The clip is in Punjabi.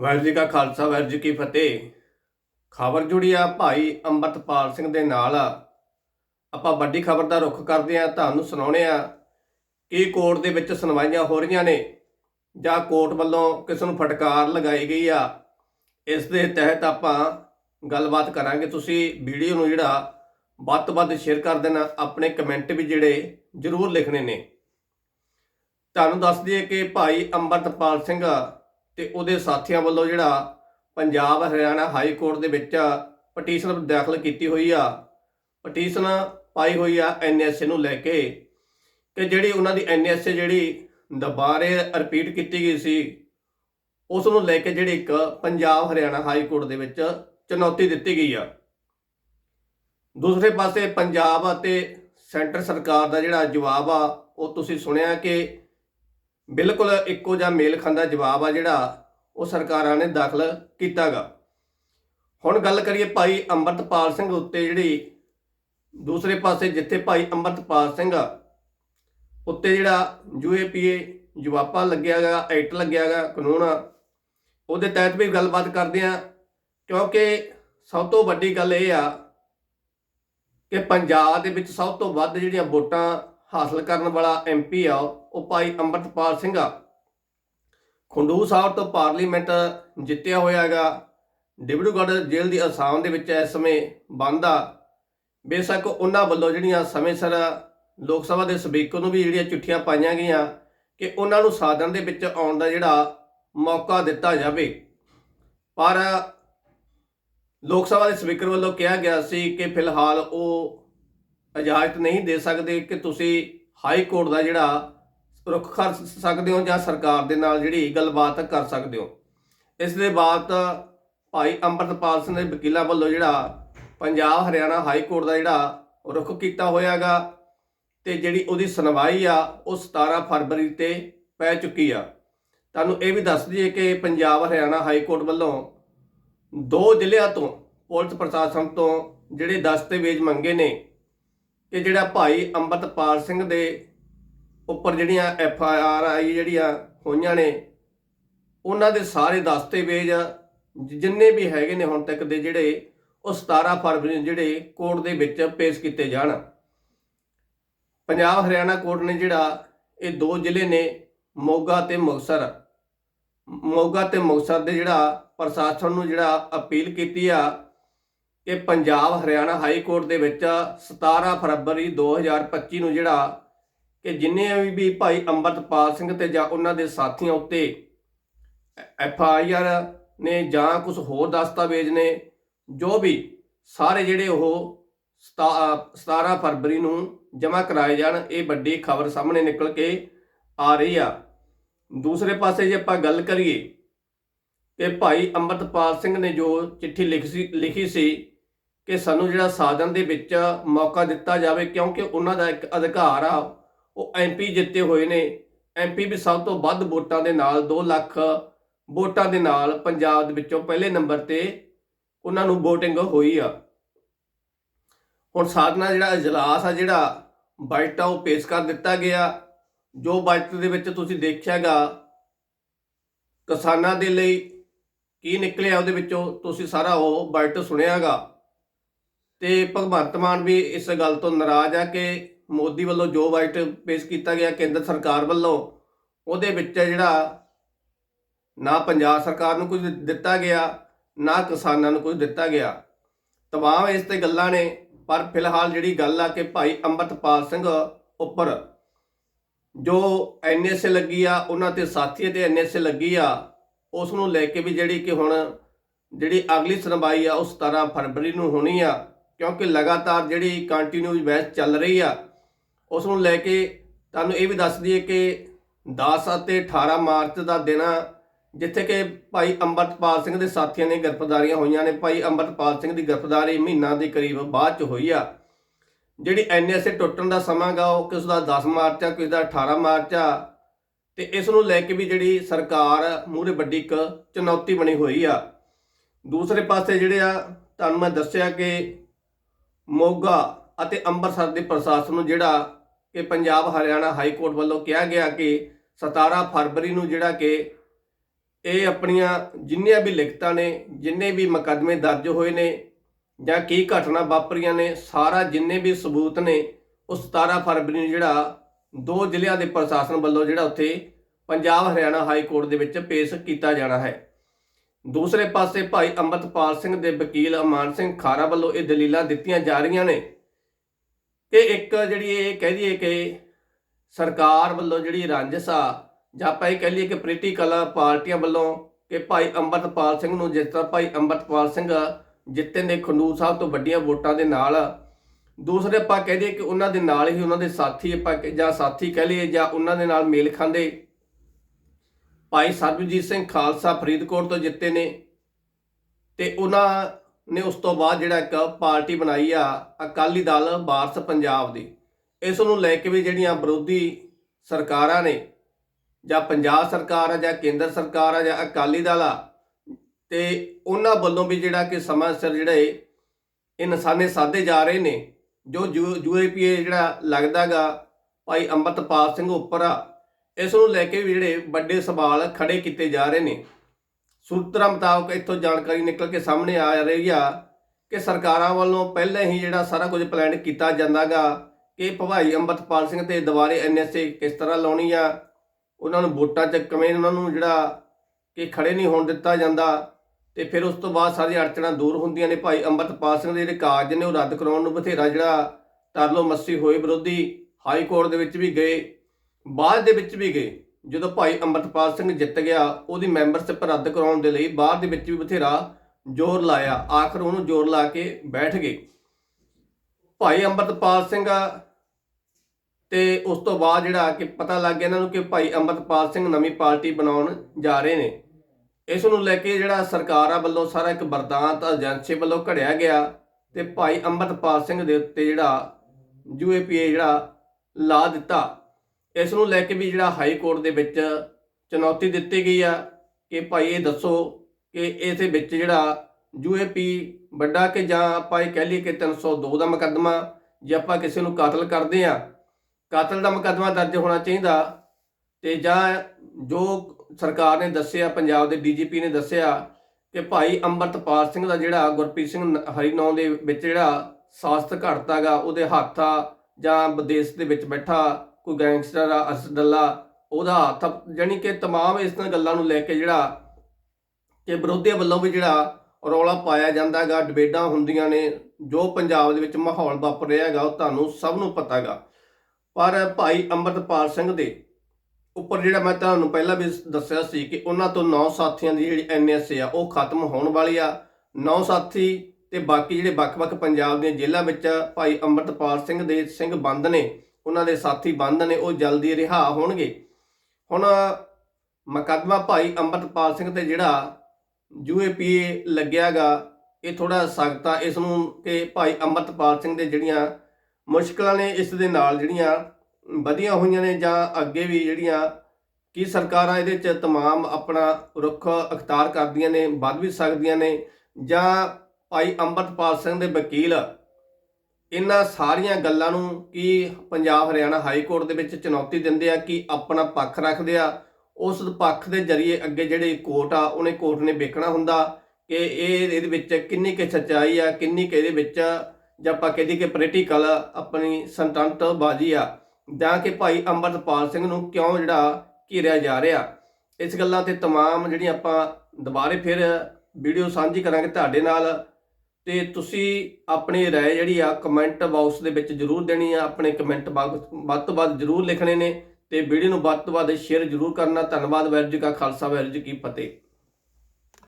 ਵਾਹਿਗੁਰੂ ਜੀ ਕਾ ਖਾਲਸਾ, ਵਾਹਿਗੁਰੂ ਜੀ ਕੀ ਫਤਿਹ। ਖਬਰ ਜੁੜੀ ਆ ਭਾਈ ਅੰਮ੍ਰਿਤਪਾਲ ਸਿੰਘ ਦੇ ਨਾਲ। ਆਪਾਂ ਵੱਡੀ ਖਬਰ ਦਾ ਰੁਖ ਕਰਦੇ ਆ, ਤੁਹਾਨੂੰ ਸੁਣਾਉਣੇ ਆ ਕਿ ਕੋਰਟ ਦੇ ਵਿੱਚ ਸੁਣਵਾਈਆਂ ਹੋ ਰਹੀਆਂ ਨੇ ਜਾਂ ਕੋਰਟ ਵੱਲੋਂ ਕਿਸ ਨੂੰ ਫਟਕਾਰ ਲਗਾਈ ਗਈ ਆ। ਇਸ ਦੇ ਤਹਿਤ ਆਪਾਂ ਗੱਲਬਾਤ ਕਰਾਂਗੇ। ਤੁਸੀਂ ਵੀਡੀਓ ਨੂੰ ਜਿਹੜਾ ਵੱਧ ਤੋਂ ਵੱਧ ਸ਼ੇਅਰ ਕਰ ਦੇਣਾ, ਆਪਣੇ ਕਮੈਂਟ ਵੀ ਜਿਹੜੇ ਜ਼ਰੂਰ ਲਿਖਣੇ ਨੇ। ਤੁਹਾਨੂੰ ਦੱਸ ਦਈਏ ਕਿ ਭਾਈ ਅੰਮ੍ਰਿਤਪਾਲ ਸਿੰਘ ਤੇ ਉਹਦੇ ਸਾਥੀਆਂ ਵੱਲੋਂ ਜਿਹੜਾ ਪੰਜਾਬ ਹਰਿਆਣਾ ਹਾਈ ਕੋਰਟ ਦੇ ਵਿੱਚ ਪਟੀਸ਼ਨ ਦਾਖਲ ਕੀਤੀ ਹੋਈ ਆ, ਪਟੀਸ਼ਨ ਪਾਈ ਹੋਈ ਆ ਐਨਐਸਏ ਨੂੰ ਲੈ ਕੇ ਕਿ ਜਿਹੜੀ ਉਹਨਾਂ ਦੀ ਐਨਐਸਏ ਜਿਹੜੀ ਦੁਬਾਰੇ ਰਿਪੀਟ ਕੀਤੀ ਗਈ ਸੀ, ਉਸ ਨੂੰ ਲੈ ਕੇ ਜਿਹੜੀ ਇੱਕ ਪੰਜਾਬ ਹਰਿਆਣਾ ਹਾਈ ਕੋਰਟ ਦੇ ਵਿੱਚ ਚੁਣੌਤੀ ਦਿੱਤੀ ਗਈ ਆ। ਦੂਸਰੇ ਪਾਸੇ ਪੰਜਾਬ ਅਤੇ ਸੈਂਟਰ ਸਰਕਾਰ ਦਾ ਜਿਹੜਾ ਜਵਾਬ ਆ, ਉਹ ਤੁਸੀਂ ਸੁਣਿਆ ਕਿ ਬਿਲਕੁਲ ਇੱਕੋ ਜਿਹਾ ਮੇਲ ਖਾਂਦਾ ਜਵਾਬ ਆ ਜਿਹੜਾ ਉਹ ਸਰਕਾਰਾਂ ਨੇ ਦਾਖਲ ਕੀਤਾਗਾ। ਹੁਣ ਗੱਲ ਕਰੀਏ ਭਾਈ ਅੰਮ੍ਰਿਤਪਾਲ ਸਿੰਘ ਉੱਤੇ ਜਿਹੜੀ ਦੂਸਰੇ ਪਾਸੇ ਜਿੱਥੇ ਭਾਈ ਅੰਮ੍ਰਿਤਪਾਲ ਸਿੰਘ ਉੱਤੇ ਜਿਹੜਾ ਯੂਏਪੀਏ ਜਵਾਬਾ ਲੱਗਿਆਗਾ ਐਕਟ ਲੱਗਿਆਗਾ ਕਾਨੂੰਨ ਆ, ਉਹਦੇ ਤਹਿਤ ਵੀ ਗੱਲਬਾਤ ਕਰਦੇ ਆ ਕਿਉਂਕਿ ਸਭ ਤੋਂ ਵੱਡੀ ਗੱਲ ਇਹ ਆ ਕਿ ਪੰਜਾਬ ਦੇ ਵਿੱਚ ਸਭ ਤੋਂ ਵੱਧ ਜਿਹੜੀਆਂ ਵੋਟਾਂ ਹਾਸਲ ਕਰਨ ਵਾਲਾ ਐਮਪੀ ਆ ਉਹ ਭਾਈ ਅੰਮ੍ਰਿਤਪਾਲ ਸਿੰਘ ਆ। ਖੰਡੂਰ ਸਾਹਿਬ ਤੋਂ ਪਾਰਲੀਮੈਂਟ ਜਿੱਤਿਆ ਹੋਇਆ ਹੈਗਾ। ਡਿਬੜੂਗੜ੍ਹ ਜੇਲ੍ਹ ਦੀ ਅਸਾਮ ਦੇ ਵਿੱਚ ਇਸ ਸਮੇਂ ਬੰਦ ਆ। ਬੇਸ਼ੱਕ ਉਹਨਾਂ ਵੱਲੋਂ ਜਿਹੜੀਆਂ ਸਮੇਂ ਸਿਰ ਲੋਕ ਸਭਾ ਦੇ ਸਪੀਕਰ ਨੂੰ ਵੀ ਜਿਹੜੀਆਂ ਚਿੱਠੀਆਂ ਪਾਈਆਂ ਗਈਆਂ ਕਿ ਉਹਨਾਂ ਨੂੰ ਸਾਧਨ ਦੇ ਵਿੱਚ ਆਉਣ ਦਾ ਜਿਹੜਾ ਮੌਕਾ ਦਿੱਤਾ ਜਾਵੇ। ਪਰ ਲੋਕ ਸਭਾ ਦੇ ਸਪੀਕਰ ਵੱਲੋਂ ਕਿਹਾ ਗਿਆ ਸੀ ਕਿ ਫਿਲਹਾਲ ਉਹ ਇਜਾਜ਼ਤ ਨਹੀਂ ਦੇ ਸਕਦੇ ਕਿ ਤੁਸੀਂ ਹਾਈ ਕੋਰਟ ਦਾ ਜਿਹੜਾ ਰੁੱਖ ਕਰ ਸਕਦੇ ਹੋ ਜਾਂ ਸਰਕਾਰ ਦੇ ਨਾਲ ਜਿਹੜੀ ਗੱਲਬਾਤ ਕਰ ਸਕਦੇ ਹੋ। ਇਸ ਦੇ ਬਾਅਦ ਭਾਈ ਅੰਮ੍ਰਿਤਪਾਲ ਸਿੰਘ ਦੇ ਵਕੀਲਾਂ ਵੱਲੋਂ ਜਿਹੜਾ ਪੰਜਾਬ ਹਰਿਆਣਾ ਹਾਈ ਕੋਰਟ ਦਾ ਜਿਹੜਾ ਰੁਖ ਕੀਤਾ ਹੋਇਆਗਾ ਤੇ ਜਿਹੜੀ ਉਹਦੀ ਸੁਣਵਾਈ ਆ, ਉਹ 17 ਫਰਵਰੀ ਤੇ ਪੈ ਚੁੱਕੀ ਆ। ਤੁਹਾਨੂੰ ਇਹ ਵੀ ਦੱਸ ਦਈਏ ਕਿ ਪੰਜਾਬ ਹਰਿਆਣਾ ਹਾਈ ਕੋਰਟ ਵੱਲੋਂ ਦੋ ਜ਼ਿਲ੍ਹਿਆਂ ਤੋਂ ਪੁਲਿਸ ਪ੍ਰਸ਼ਾਸਨ ਤੋਂ ਜਿਹੜੇ ਦਸਤਾਵੇਜ਼ ਮੰਗੇ ਨੇ ਕਿ ਜਿਹੜਾ ਭਾਈ ਅੰਮ੍ਰਿਤਪਾਲ ਸਿੰਘ ਦੇ ਉੱਪਰ ਜਿਹੜੀਆਂ ਐਫ ਆਈ ਆਰ ਆਈ ਜਿਹੜੀਆਂ ਹੋਈਆਂ ਨੇ, ਉਹਨਾਂ ਦੇ ਸਾਰੇ ਦਸਤੇਵੇਜ਼ ਜਿੰਨੇ ਵੀ ਹੈਗੇ ਨੇ ਹੁਣ ਤੱਕ ਦੇ ਜਿਹੜੇ, ਉਹ 17 ਫਰਵਰੀ ਨੂੰ ਜਿਹੜੇ ਕੋਰਟ ਦੇ ਵਿੱਚ ਪੇਸ਼ ਕੀਤੇ ਜਾਣ। ਪੰਜਾਬ ਹਰਿਆਣਾ ਕੋਰਟ ਨੇ ਜਿਹੜਾ, ਇਹ ਦੋ ਜ਼ਿਲ੍ਹੇ ਨੇ, ਮੋਗਾ ਤੇ ਮੁਕਤਸਰ। ਮੋਗਾ ਤੇ ਮੁਕਤਸਰ ਦੇ ਜਿਹੜਾ ਪ੍ਰਸ਼ਾਸਨ ਨੂੰ ਜਿਹੜਾ ਅਪੀਲ ਕੀਤੀ ਆ, ਕਿ ਪੰਜਾਬ ਹਰਿਆਣਾ ਹਾਈ ਕੋਰਟ ਦੇ ਵਿੱਚ 17 ਫਰਵਰੀ 2025 ਨੂੰ ਜਿਹੜਾ ਕਿ ਜਿੰਨੇ ਵੀ ਭਾਈ ਅੰਮ੍ਰਿਤਪਾਲ ਸਿੰਘ ਤੇ ਜਾਂ ਉਹਨਾਂ ਦੇ ਸਾਥੀਆਂ ਉੱਤੇ ਐਫ ਆਈ ਆਰ ਨੇ ਜਾਂ ਕੁਝ ਹੋਰ ਦਸਤਾਵੇਜ਼ ਨੇ, ਜੋ ਵੀ ਸਾਰੇ ਜਿਹੜੇ ਉਹ 17 ਫਰਵਰੀ ਨੂੰ ਜਮ੍ਹਾਂ ਕਰਾਏ ਜਾਣ, ਇਹ ਵੱਡੀ ਖਬਰ ਸਾਹਮਣੇ ਨਿਕਲ ਕੇ ਆ ਰਹੀ ਆ। ਦੂਸਰੇ ਪਾਸੇ ਜੇ ਆਪਾਂ ਗੱਲ ਕਰੀਏ ਕਿ ਭਾਈ ਅੰਮ੍ਰਿਤਪਾਲ ਸਿੰਘ ਨੇ ਜੋ ਚਿੱਠੀ ਲਿਖੀ ਸੀ ਲਿਖੀ ਸੀ ਕਿ ਸਾਨੂੰ ਜਿਹੜਾ ਸਾਧਨ ਦੇ ਵਿੱਚ ਮੌਕਾ ਦਿੱਤਾ ਜਾਵੇ, ਕਿਉਂਕਿ ਉਹਨਾਂ ਦਾ ਇੱਕ ਅਧਿਕਾਰ ਆ ਉਹ ਐਮਪੀ ਜਿੱਤੇ ਹੋਏ ਨੇ। ਐਮਪੀ ਵੀ ਸਭ ਤੋਂ ਵੱਧ ਵੋਟਾਂ ਦੇ ਨਾਲ 2 ਲੱਖ ਵੋਟਾਂ ਦੇ ਨਾਲ ਪੰਜਾਬ ਦੇ ਵਿੱਚੋਂ ਪਹਿਲੇ ਨੰਬਰ ਤੇ ਉਹਨਾਂ ਨੂੰ VOTING ਹੋਈ ਆ। ਹੁਣ ਸਾਧਨਾ ਜਿਹੜਾ ਇਜਲਾਸ ਆ, ਜਿਹੜਾ ਬਜਟ ਆ, ਉਹ ਪੇਸ਼ ਕਰ ਦਿੱਤਾ ਗਿਆ। ਜੋ ਬਜਟ ਦੇ ਵਿੱਚ ਤੁਸੀਂ ਦੇਖਿਆਗਾ, ਕਿਸਾਨਾਂ ਦੇ ਲਈ ਕੀ ਨਿਕਲਿਆ ਉਹਦੇ ਵਿੱਚੋਂ, ਤੁਸੀਂ ਸਾਰਾ ਉਹ ਬਜਟ ਸੁਣਿਆਗਾ। ਤੇ ਭਗਵੰਤ ਮਾਨ ਵੀ ਇਸ ਗੱਲ ਤੋਂ ਨਾਰਾਜ਼ ਆ ਕਿ ਮੋਦੀ ਵੱਲੋਂ ਜੋ ਬਜਟ ਪੇਸ਼ ਕੀਤਾ ਗਿਆ ਕੇਂਦਰ ਸਰਕਾਰ ਵੱਲੋਂ, ਉਹਦੇ ਵਿੱਚ ਜਿਹੜਾ ਨਾ ਪੰਜਾਬ ਸਰਕਾਰ ਨੂੰ ਕੁਝ ਦਿੱਤਾ ਗਿਆ, ਨਾ ਕਿਸਾਨਾਂ ਨੂੰ ਕੁਝ ਦਿੱਤਾ ਗਿਆ। ਤਮਾਮ ਇਸ ਤੇ ਗੱਲਾਂ ਨੇ, ਪਰ ਫਿਲਹਾਲ ਜਿਹੜੀ ਗੱਲ ਆ ਕਿ ਭਾਈ ਅੰਮ੍ਰਿਤਪਾਲ ਸਿੰਘ ਉੱਪਰ, ਜੋ ਐਨਐਸਏ ਲੱਗੀ ਆ, ਉਹਨਾਂ ਤੇ ਸਾਥੀ ਤੇ ਐਨਐਸਏ ਲੱਗੀ ਆ, ਉਸ ਨੂੰ ਲੈ ਕੇ ਵੀ ਜਿਹੜੀ ਕਿ ਹੁਣ ਜਿਹੜੀ ਅਗਲੀ ਸੁਣਵਾਈ ਆ, ਉਹ 17 ਫਰਵਰੀ ਨੂੰ ਹੋਣੀ ਆ, ਕਿਉਂਕਿ ਲਗਾਤਾਰ ਜਿਹੜੀ ਕੰਟੀਨਿਊ ਬਹਿਸ ਚੱਲ ਰਹੀ ਆ ਉਸ ਨੂੰ ਲੈ ਕੇ ਤੁਹਾਨੂੰ ਇਹ ਵੀ ਦੱਸ ਦਈਏ ਕਿ 10 ਅਤੇ 18 ਮਾਰਚ ਦਾ ਦਿਨ ਆ, ਜਿੱਥੇ ਕਿ ਭਾਈ ਅੰਮ੍ਰਿਤਪਾਲ ਸਿੰਘ ਦੇ ਸਾਥੀਆਂ ਨੇ ਗ੍ਰਿਫਤਾਰੀਆਂ ਹੋਈਆਂ ਨੇ। ਭਾਈ ਅੰਮ੍ਰਿਤਪਾਲ ਸਿੰਘ ਦੀ ਗ੍ਰਿਫਤਾਰੀ ਮਹੀਨਾ ਦੇ ਕਰੀਬ ਬਾਅਦ ਚ ਹੋਈ ਆ। ਜਿਹੜੀ ਐਨਐਸਏ ਟੁੱਟਣ ਦਾ ਸਮਾਂ ਗਾ ਉਹ ਕਿਸ ਦਾ 10 ਮਾਰਚ ਆ ਕਿਸ ਦਾ 18 ਮਾਰਚ ਆ। ਤੇ ਇਸ ਨੂੰ ਲੈ ਕੇ ਵੀ ਜਿਹੜੀ ਸਰਕਾਰ ਮੂਹਰੇ ਵੱਡੀ ਇੱਕ ਚੁਣੌਤੀ ਬਣੀ ਹੋਈ ਆ। ਦੂਸਰੇ ਪਾਸੇ ਜਿਹੜੇ ਆ ਤੁਹਾਨੂੰ ਮੈਂ ਦੱਸਿਆ ਕਿ ਮੋਗਾ ਅਤੇ ਅੰਮ੍ਰਿਤਸਰ ਦੇ ਪ੍ਰਸ਼ਾਸਨ ਨੂੰ ਜਿਹੜਾ ਕਿ ਪੰਜਾਬ ਹਰਿਆਣਾ ਹਾਈ ਕੋਰਟ ਵੱਲੋਂ ਕਿਹਾ ਗਿਆ ਕਿ 17 ਫਰਵਰੀ ਨੂੰ ਜਿਹੜਾ ਕਿ ਇਹ ਆਪਣੀਆਂ ਜਿੰਨੀਆਂ ਵੀ ਲਿਖਤਾਂ ਨੇ, ਜਿੰਨੇ ਵੀ ਮੁਕੱਦਮੇ ਦਰਜ ਹੋਏ ਨੇ ਜਾਂ ਕੀ ਘਟਨਾ ਵਾਪਰੀਆਂ ਨੇ, ਸਾਰਾ ਜਿੰਨੇ ਵੀ ਸਬੂਤ ਨੇ, ਉਹ 17 ਫਰਵਰੀ ਨੂੰ ਜਿਹੜਾ ਦੋ ਜ਼ਿਲ੍ਹਿਆਂ ਦੇ ਪ੍ਰਸ਼ਾਸਨ ਵੱਲੋਂ ਜਿਹੜਾ ਉੱਥੇ ਪੰਜਾਬ ਹਰਿਆਣਾ ਹਾਈ ਕੋਰਟ ਦੇ ਵਿੱਚ ਪੇਸ਼ ਕੀਤਾ ਜਾਣਾ ਹੈ। ਦੂਸਰੇ ਪਾਸੇ ਭਾਈ ਅੰਮ੍ਰਿਤਪਾਲ ਸਿੰਘ ਦੇ ਵਕੀਲ ਅਮਾਨ ਸਿੰਘ ਖਾਰਾ ਵੱਲੋਂ ਇਹ ਦਲੀਲਾਂ ਦਿੱਤੀਆਂ ਜਾ ਰਹੀਆਂ ਨੇ। ਕਿ ਇੱਕ ਜਿਹੜੀ ਇਹ ਕਹਿ ਦਈਏ ਕਿ ਸਰਕਾਰ ਵੱਲੋਂ ਜਿਹੜੀ ਰੰਜਸ ਆ, ਜਾਂ ਆਪਾਂ ਇਹ ਕਹਿ ਲਈਏ ਕਿ ਪੋਲੀਟੀਕਲ ਪਾਰਟੀਆਂ ਵੱਲੋਂ ਕਿ ਭਾਈ ਅੰਮ੍ਰਿਤਪਾਲ ਸਿੰਘ ਨੂੰ ਜਿਸ ਤਰ੍ਹਾਂ ਭਾਈ ਅੰਮ੍ਰਿਤਪਾਲ ਸਿੰਘ ਜਿੱਤੇ ਨੇ ਖੰਡੂਰ ਸਾਹਿਬ ਤੋਂ ਵੱਡੀਆਂ ਵੋਟਾਂ ਦੇ ਨਾਲ, ਦੂਸਰੇ ਆਪਾਂ ਕਹਿ ਦਈਏ ਕਿ ਉਹਨਾਂ ਦੇ ਨਾਲ ਹੀ ਉਹਨਾਂ ਦੇ ਸਾਥੀ ਆਪਾਂ ਜਾਂ ਸਾਥੀ ਕਹਿ ਲਈਏ, ਜਾਂ ਉਹਨਾਂ ਦੇ ਨਾਲ ਮੇਲ ਖਾਂਦੇ। ਭਾਈ ਸਰਬਜੀਤ ਸਿੰਘ ਖਾਲਸਾ ਫਰੀਦਕੋਟ ਤੋਂ ਜਿੱਤੇ ਨੇ, ਤੇ ਉਹਨਾਂ ਨੇ ਉਸ ਤੋਂ ਬਾਅਦ ਜਿਹੜਾ ਇੱਕ ਪਾਰਟੀ ਬਣਾਈ ਆ ਅਕਾਲੀ ਦਲ ਵਾਰਸ ਪੰਜਾਬ ਦੀ। ਇਸ ਨੂੰ ਲੈ ਕੇ ਵੀ ਜਿਹੜੀਆਂ ਵਿਰੋਧੀ ਸਰਕਾਰਾਂ ਨੇ, ਜਾਂ ਪੰਜਾਬ ਸਰਕਾਰ ਆ, ਜਾਂ ਕੇਂਦਰ ਸਰਕਾਰ ਆ, ਜਾਂ ਅਕਾਲੀ ਦਲ ਆ, ਤੇ ਉਹਨਾਂ ਵੱਲੋਂ ਵੀ ਜਿਹੜਾ ਕਿ ਸਮਾਂ ਸਿਰ ਜਿਹੜੇ ਇਹ ਨਿਸ਼ਾਨੇ ਸਾਧੇ ਜਾ ਰਹੇ ਨੇ, ਜੋ ਯੂਏਪੀਏ ਜਿਹੜਾ ਲੱਗਦਾਗਾ ਭਾਈ ਅੰਮ੍ਰਿਤਪਾਲ ਸਿੰਘ ਉੱਪਰ ਆ, ਇਸ ਨੂੰ ਲੈ ਕੇ ਵੀ ਜਿਹੜੇ ਵੱਡੇ ਸਵਾਲ ਖੜੇ ਕੀਤੇ ਜਾ ਰਹੇ ਨੇ। ਸੂਤਰਾਂ ਮੁਤਾਬਕ ਇੱਥੋਂ ਜਾਣਕਾਰੀ ਨਿਕਲ ਕੇ ਸਾਹਮਣੇ ਆ ਰਹੀ ਆ ਕਿ ਸਰਕਾਰਾਂ ਵੱਲੋਂ ਪਹਿਲਾਂ ਹੀ ਜਿਹੜਾ ਸਾਰਾ ਕੁਝ ਪਲਾਨ ਕੀਤਾ ਜਾਂਦਾਗਾ ਕਿ ਭਵਾਈ ਅੰਮ੍ਰਿਤਪਾਲ ਸਿੰਘ ਤੇ ਦੁਬਾਰੇ ਐਨਐਸਏ ਕਿਸ ਤਰ੍ਹਾਂ ਲਾਉਣੀ ਆ, ਉਹਨਾਂ ਨੂੰ ਵੋਟਾਂ 'ਚ ਕਿਵੇਂ ਉਹਨਾਂ ਨੂੰ ਜਿਹੜਾ ਕਿ ਖੜੇ ਨਹੀਂ ਹੋਣ ਦਿੱਤਾ ਜਾਂਦਾ ਤੇ ਫਿਰ ਉਸ ਤੋਂ ਬਾਅਦ ਸਾਰੀਆਂ ਅੜਚਣਾਂ ਦੂਰ ਹੁੰਦੀਆਂ ਨੇ। ਭਾਈ ਅੰਮ੍ਰਿਤਪਾਲ ਸਿੰਘ ਦੇ ਜਿਹੜੇ ਕਾਰਜ ਨੇ ਉਹ ਰੱਦ ਕਰਾਉਣ ਨੂੰ ਬਥੇਰਾ ਜਿਹੜਾ ਤਰਲੋ ਮੱਸੀ ਹੋਏ ਵਿਰੋਧੀ ਹਾਈ ਕੋਰਟ ਦੇ ਵਿੱਚ ਵੀ ਗਏ, ਬਾਅਦ ਦੇ ਵਿੱਚ ਵੀ ਗਏ। ਜਦੋਂ ਭਾਈ ਅੰਮ੍ਰਿਤਪਾਲ ਸਿੰਘ ਜਿੱਤ ਗਿਆ, ਉਹਦੀ ਮੈਂਬਰਸ਼ਿਪ ਰੱਦ ਕਰਾਉਣ ਦੇ ਲਈ ਬਾਹਰ ਦੇ ਵਿੱਚ ਵੀ ਬਥੇਰਾ ਜ਼ੋਰ ਲਾਇਆ। ਆਖਰ ਉਹਨੂੰ ਜ਼ੋਰ ਲਾ ਕੇ ਬੈਠ ਗਏ। ਭਾਈ ਅੰਮ੍ਰਿਤਪਾਲ ਸਿੰਘ ਤੇ ਉਸ ਤੋਂ ਬਾਅਦ ਜਿਹੜਾ ਕਿ ਪਤਾ ਲੱਗ ਗਿਆ ਇਹਨਾਂ ਨੂੰ ਕਿ ਭਾਈ ਅੰਮ੍ਰਿਤਪਾਲ ਸਿੰਘ ਨਵੀਂ ਪਾਰਟੀ ਬਣਾਉਣ ਜਾ ਰਹੇ ਨੇ। ਇਸ ਨੂੰ ਲੈ ਕੇ ਜਿਹੜਾ ਸਰਕਾਰਾਂ ਵੱਲੋਂ ਸਾਰਾ ਇੱਕ ਵਰਦਾਂਤ ਏਜੰਸੀ ਵੱਲੋਂ ਘੜਿਆ ਗਿਆ ਤੇ ਭਾਈ ਅੰਮ੍ਰਿਤਪਾਲ ਸਿੰਘ ਦੇ ਉੱਤੇ ਜਿਹੜਾ ਯੂਏਪੀਏ ਜਿਹੜਾ ਲਾ ਦਿੱਤਾ। ਇਸ ਨੂੰ ਲੈ ਕੇ ਵੀ ਜਿਹੜਾ ਹਾਈ ਕੋਰਟ ਦੇ ਵਿੱਚ ਚੁਣੌਤੀ ਦਿੱਤੀ ਗਈ ਆ ਕਿ ਭਾਈ ਇਹ ਦੱਸੋ ਕਿ ਇਹਦੇ ਵਿੱਚ ਜਿਹੜਾ ਯੂਏਪੀ ਵੱਡਾ ਕਿ ਜਾਂ ਆਪਾਂ ਇਹ ਕਹਿ ਲਈਏ ਕਿ 302 ਦਾ ਮੁਕੱਦਮਾ ਜੇ ਆਪਾਂ ਕਿਸੇ ਨੂੰ ਕਾਤਲ ਕਰਦੇ ਆ ਕਾਤਲ ਦਾ ਮੁਕੱਦਮਾ ਦਰਜ ਹੋਣਾ ਚਾਹੀਦਾ ਤੇ ਜਾਂ ਜੋ ਸਰਕਾਰ ਨੇ ਦੱਸਿਆ, ਪੰਜਾਬ ਦੇ ਡੀਜੀਪੀ ਨੇ ਦੱਸਿਆ ਕਿ ਭਾਈ ਅੰਮ੍ਰਿਤਪਾਲ ਸਿੰਘ ਦਾ ਜਿਹੜਾ ਗੁਰਪ੍ਰੀਤ ਸਿੰਘ ਨ- ਹਰੀਨੌਂ ਦੇ ਵਿੱਚ ਜਿਹੜਾ ਸਾਸਤ ਘੜਤਾਗਾ, ਉਹਦੇ ਹੱਥ ਆ ਜਾਂ ਵਿਦੇਸ਼ ਦੇ ਵਿੱਚ ਬੈਠਾ ਕੋਈ ਗੈਂਗਸਟਰ ਆ ਅਸਦੱਲਾ ਉਹਦਾ ਹੱਥ ਆ। ਜਾਣੀ ਕਿ तमाम ਇਸ ਤਰ੍ਹਾਂ ਗੱਲਾਂ ਨੂੰ ਲੈ ਕੇ ਜਿਹੜਾ ਕਿ ਵਿਰੋਧੀਆਂ ਵੱਲੋਂ ਵੀ ਜਿਹੜਾ ਰੌਲਾ ਪਾਇਆ ਜਾਂਦਾਗਾ ਡਿਬੇਟਾਂ ਹੁੰਦੀਆਂ ਨੇ ਜੋ ਪੰਜਾਬ ਦੇ ਵਿੱਚ ਮਾਹੌਲ ਵਾਪਰ ਰਿਹਾ ਹੈਗਾ ਉਹ ਤੁਹਾਨੂੰ ਸਭ ਨੂੰ ਪਤਾਗਾ ਪਰ ਭਾਈ ਅੰਮ੍ਰਿਤਪਾਲ ਸਿੰਘ ਦੇ ਉੱਪਰ ਜਿਹੜਾ ਮੈਂ ਤੁਹਾਨੂੰ ਪਹਿਲਾਂ ਵੀ ਦੱਸਿਆ ਸੀ ਕਿ ਉਹਨਾਂ ਤੋਂ 9 ਸਾਥੀਆਂ ਦੀ ਜਿਹੜੀ ਐਨਐਸਏ ਆ ਉਹ ਖਤਮ ਹੋਣ ਵਾਲੀ ਆ 9 ਸਾਥੀ ਤੇ ਬਾਕੀ ਜਿਹੜੇ ਵੱਖ-ਵੱਖ ਪੰਜਾਬ ਦੀਆਂ ਜੇਲ੍ਹਾਂ ਵਿੱਚ ਭਾਈ ਅੰਮ੍ਰਿਤਪਾਲ ਸਿੰਘ ਦੇ ਸਿੰਘ ਬੰਦ ਨੇ ਉਹਨਾਂ ਦੇ ਸਾਥੀ ਬੰਦ ਨੇ ਉਹ ਜਲਦੀ ਰਿਹਾ ਹੋਣਗੇ ਹੁਣ ਮੁਕੱਦਮਾ ਭਾਈ ਅੰਮ੍ਰਿਤਪਾਲ ਸਿੰਘ ਤੇ ਜਿਹੜਾ ਯੂਏਪੀਏ ਲੱਗਿਆਗਾ ਇਹ ਥੋੜਾ ਸਖਤ ਆ ਇਸ ਨੂੰ ਕਿ ਭਾਈ ਅੰਮ੍ਰਿਤਪਾਲ ਸਿੰਘ ਦੇ ਜਿਹੜੀਆਂ ਮੁਸ਼ਕਲਾਂ ਨੇ ਇਸ ਦੇ ਨਾਲ ਜਿਹੜੀਆਂ ਵਧੀਆਂ ਹੋਈਆਂ ਨੇ ਜਾਂ ਅੱਗੇ ਵੀ ਜਿਹੜੀਆਂ ਕੀ ਸਰਕਾਰਾਂ ਇਹਦੇ 'ਚ तमाम ਆਪਣਾ ਰੁਖ ਅਖਤਾਰ ਕਰਦੀਆਂ ਨੇ ਵੱਧ ਵੀ ਸਕਦੀਆਂ ਨੇ ਜਾਂ ਭਾਈ ਅੰਮ੍ਰਿਤਪਾਲ ਸਿੰਘ ਦੇ ਵਕੀਲ ਇਹਨਾਂ ਸਾਰੀਆਂ ਗੱਲਾਂ ਨੂੰ ਕੀ ਪੰਜਾਬ ਹਰਿਆਣਾ ਹਾਈ ਕੋਰਟ ਦੇ ਵਿੱਚ ਚੁਣੌਤੀ ਦਿੰਦੇ ਆ ਕਿ ਆਪਣਾ ਪੱਖ ਰੱਖਦੇ ਆ ਉਸ ਪੱਖ ਦੇ ਜ਼ਰੀਏ ਅੱਗੇ ਜਿਹੜੇ ਕੋਰਟ ਆ ਉਹਨੇ ਕੋਰਟ ਨੇ ਵੇਖਣਾ ਹੁੰਦਾ ਕਿ ਇਹ ਇਹਦੇ ਵਿੱਚ ਕਿੰਨੀ ਕਿ ਸੱਚਾਈ ਆ ਕਿੰਨੀ ਕਿ ਇਹਦੇ ਵਿੱਚ ਜਾਂ ਆਪਾਂ ਕਹਦੇ ਕਿ ਪੋਲੀਟੀਕਲ ਆਪਣੀ ਸੰਤੰਤ ਬਾਜੀ ਆ ਜਾਂ ਕਿ ਭਾਈ ਅੰਮ੍ਰਿਤਪਾਲ ਸਿੰਘ ਨੂੰ ਕਿਉਂ ਜਿਹੜਾ ਘੇਰਿਆ ਜਾ ਰਿਹਾ ਇਸ ਗੱਲਾਂ ਤੇ तमाम ਜਿਹੜੀਆਂ ਆਪਾਂ ਦੁਬਾਰੇ ਫਿਰ ਵੀਡੀਓ ਸਾਂਝੀ ਕਰਾਂਗੇ ਤੁਹਾਡੇ ਨਾਲ ਤੇ ਤੁਸੀਂ ਆਪਣੀ رائے ਜਿਹੜੀ ਆ ਕਮੈਂਟ ਬਾਕਸ ਦੇ ਵਿੱਚ ਜਰੂਰ ਦੇਣੀ ਆ ਆਪਣੇ ਕਮੈਂਟ ਵੱਧ ਤੋਂ ਵੱਧ ਜਰੂਰ ਲਿਖਣੇ ਨੇ ਤੇ ਵੀਡੀਓ ਨੂੰ ਵੱਧ ਤੋਂ ਵੱਧ ਸ਼ੇਅਰ ਜਰੂਰ ਕਰਨਾ ਧੰਨਵਾਦ ਵੈਰ ਜੀ ਕਾ ਖਾਲਸਾ ਵੈਰ ਜੀ ਕੀ ਫਤਿਹ